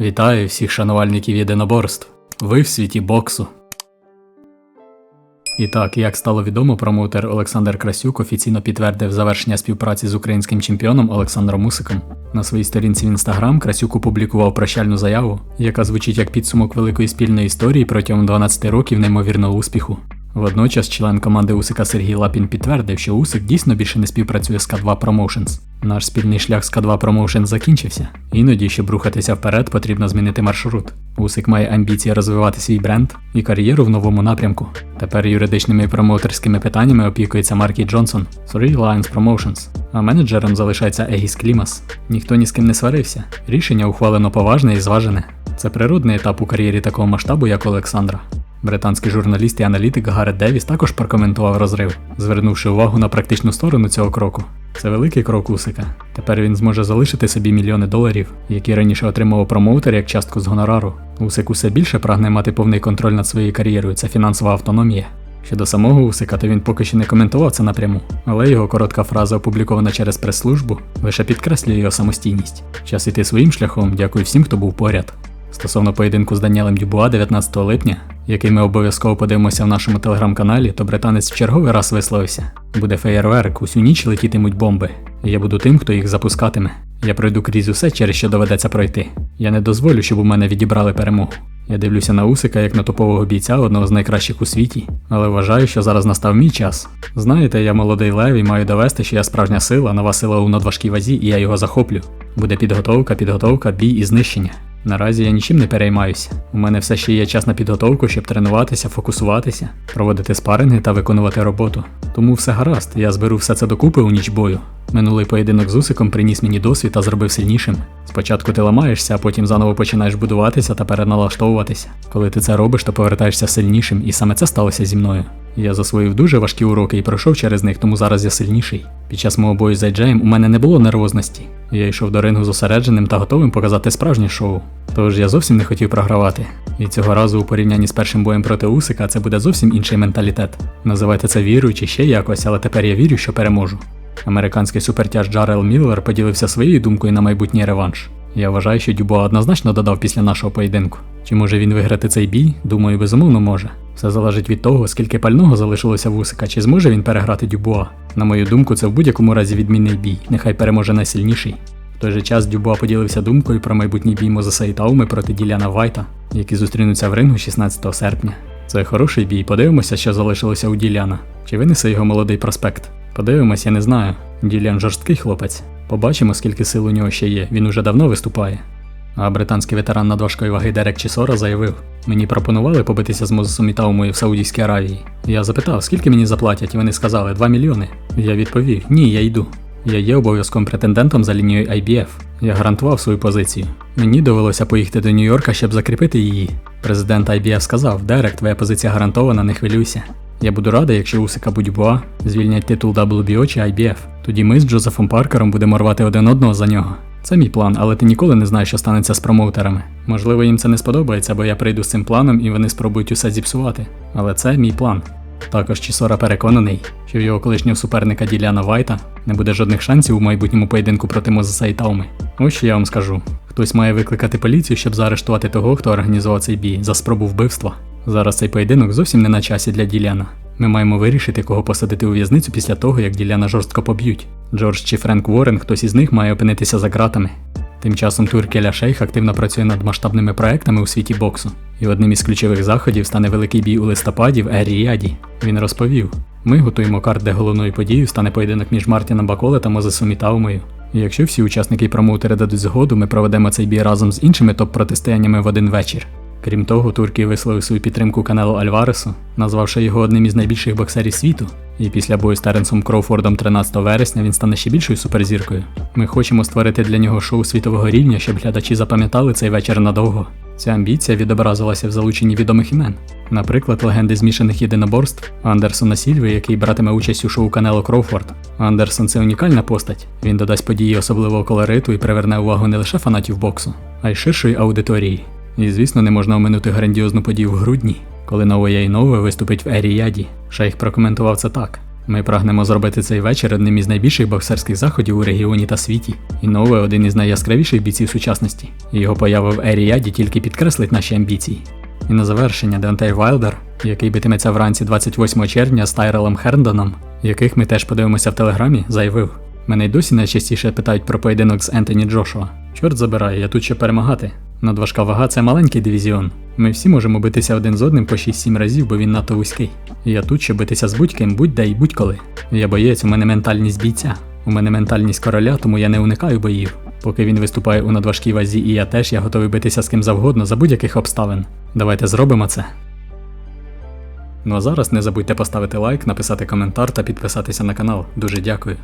Вітаю всіх шанувальників єдиноборств. Ви в світі боксу. І так, як стало відомо, промоутер Олександр Красюк офіційно підтвердив завершення співпраці з українським чемпіоном Олександром Мусиком. На своїй сторінці в інстаграм Красюк опублікував прощальну заяву, яка звучить як підсумок великої спільної історії протягом 12 років неймовірного успіху. Водночас член команди Усика Сергій Лапін підтвердив, що Усик дійсно більше не співпрацює з К2 Promotions. Наш спільний шлях з К2 Promotions закінчився. Іноді, щоб рухатися вперед, потрібно змінити маршрут. Усик має амбіції розвивати свій бренд і кар'єру в новому напрямку. Тепер юридичними і промоутерськими питаннями опікується Маркі Джонсон, Three Lions Promotions, а менеджером залишається Егіс Клімас. Ніхто ні з ким не сварився. Рішення ухвалено поважне і зважене. Це природний етап у кар'єрі такого масштабу, як Олександра. Британський журналіст і аналітик Гарет Девіс також прокоментував розрив, звернувши увагу на практичну сторону цього кроку. Це великий крок Усика. Тепер він зможе залишити собі мільйони доларів, які раніше отримував промоутер як частку з гонорару. Усик усе більше прагне мати повний контроль над своєю кар'єрою. Це фінансова автономія. Щодо самого Усика, то він поки що не коментував це напряму, але його коротка фраза, опублікована через прес-службу, лише підкреслює його самостійність. Час іти своїм шляхом, дякую всім, хто був поряд. Стосовно поєдинку з Даніелем Дюбуа 19 липня, який ми обов'язково подивимося в нашому телеграм-каналі, то британець в черговий раз висловився: буде феєрверк, усю ніч летітимуть бомби. Я буду тим, хто їх запускатиме. Я пройду крізь усе, через що доведеться пройти. Я не дозволю, щоб у мене відібрали перемогу. Я дивлюся на Усика як на топового бійця, одного з найкращих у світі, але вважаю, що зараз настав мій час. Знаєте, я молодий лев і маю довести, що я справжня сила, нова сила у надважкій вазі, і я його захоплю. Буде підготовка, підготовка, бій і знищення. Наразі я нічим не переймаюся. У мене все ще є час на підготовку, щоб тренуватися, фокусуватися, проводити спаринги та виконувати роботу. Тому все гаразд, я зберу все це докупи у ніч бою. Минулий поєдинок з Усиком приніс мені досвід та зробив сильнішим. Спочатку ти ламаєшся, а потім заново починаєш будуватися та переналаштовуватися. Коли ти це робиш, то повертаєшся сильнішим, і саме це сталося зі мною. Я засвоїв дуже важкі уроки і пройшов через них, тому зараз я сильніший. Під час мого бою з Айджеєм у мене не було нервозності. Я йшов до рингу зосередженим та готовим показати справжнє шоу. Тож я зовсім не хотів програвати. І цього разу у порівнянні з першим боєм проти Усика це буде зовсім інший менталітет. Називайте це вірою чи ще якось, але тепер я вірю, що переможу. Американський супертяж Джарел Міллер поділився своєю думкою на майбутній реванш. Я вважаю, що Дюбуа однозначно додав після нашого поєдинку. Чи може він виграти цей бій? Думаю, безумовно може. Все залежить від того, скільки пального залишилося в Усика, чи зможе він переграти Дюбуа. На мою думку, це в будь-якому разі відмінний бій. Нехай переможе найсильніший. В той же час Дюбуа поділився думкою про майбутній бій Мозеса і Тауми проти Діляна Вайта, які зустрінуться в рингу 16 серпня. Це хороший бій. Подивимося, що залишилося у Діляна. Чи винесе його молодий проспект? Подивимось, я не знаю. Ділян жорсткий хлопець. Побачимо, скільки сил у нього ще є. Він уже давно виступає. А британський ветеран надважкої ваги Дерек Чісора заявив: мені пропонували побитися з Мозесом і в Саудівській Аравії. Я запитав, скільки мені заплатять, і вони сказали 2 мільйони. Я відповів: ні, я йду. Я є обов'язковим претендентом за лінією IBF. Я гарантував свою позицію. Мені довелося поїхати до Нью-Йорка, щоб закріпити її. Президент IBF сказав: Дерек, твоя позиція гарантована, не хвилюйся. Я буду радий, якщо Усика Будьбуа звільнять титул WBO чи IBF. Тоді ми з Джозефом Паркером будемо рвати один одного за нього. Це мій план, але ти ніколи не знаєш, що станеться з промоутерами. Можливо, їм це не сподобається, бо я прийду з цим планом і вони спробують усе зіпсувати. Але це мій план. Також Чісора переконаний, що в його колишнього суперника Діляна Вайта не буде жодних шансів у майбутньому поєдинку проти Мозеса і Тауми. Ось що я вам скажу: хтось має викликати поліцію, щоб заарештувати того, хто організував цей бій за спробу вбивства. Зараз цей поєдинок зовсім не на часі для Діляна. Ми маємо вирішити, кого посадити у в'язницю після того, як Діляна жорстко поб'ють. Джордж чи Френк Уоррен, хтось із них має опинитися за ґратами. Тим часом Туркеля Шейх активно працює над масштабними проектами у світі боксу, і одним із ключових заходів стане великий бій у листопаді в Ер-Ріаді. Він розповів: ми готуємо карт, де головною подією стане поєдинок між Мартіном Баколе та Мозесом Ітаумою. І якщо всі учасники і промоутери дадуть згоду, ми проведемо цей бій разом з іншими топ-протистояннями в один вечір. Крім того, Туркій висловив свою підтримку каналу Альваресу, назвавши його одним із найбільших боксерів світу. І після бою з Теренсом Кроуфордом 13 вересня він стане ще більшою суперзіркою. Ми хочемо створити для нього шоу світового рівня, щоб глядачі запам'ятали цей вечір надовго. Ця амбіція відобразилася в залученні відомих імен. Наприклад, легенди змішаних єдиноборств Андерсона Сільви, який братиме участь у шоу Канело Кроуфорд. Андерсон це унікальна постать. Він додасть події особливого колориту і приверне увагу не лише фанатів боксу, а й ширшої аудиторії. І звісно, не можна оминути грандіозну подію в грудні, коли новоя Інова виступить в Еріяді. Шейх прокоментував це так: Ми прагнемо зробити цей вечір одним із найбільших боксерських заходів у регіоні та світі. І Нове один із найяскравіших бійців сучасності. Його поява в Ері Яді тільки підкреслить наші амбіції. І на завершення Дентей Вайлдер, який битиметься вранці 28 червня з Тайрелом Херндоном, яких ми теж подивимося в телеграмі, заявив: Мене й досі найчастіше питають про поєдинок з Ентоні Джошуа. Чорт забирає, я тут ще перемагати. Надважка вага це маленький дивізіон. Ми всі можемо битися один з одним по 6-7 разів, бо він надто вузький. Я тут, щоб битися з будь-ким, будь-де і будь-коли. Я боєць, у мене ментальність бійця. У мене ментальність короля, тому я не уникаю боїв. Поки він виступає у надважкій вазі, і я теж я готовий битися з ким завгодно за будь-яких обставин. Давайте зробимо це. Ну а зараз не забудьте поставити лайк, написати коментар та підписатися на канал. Дуже дякую.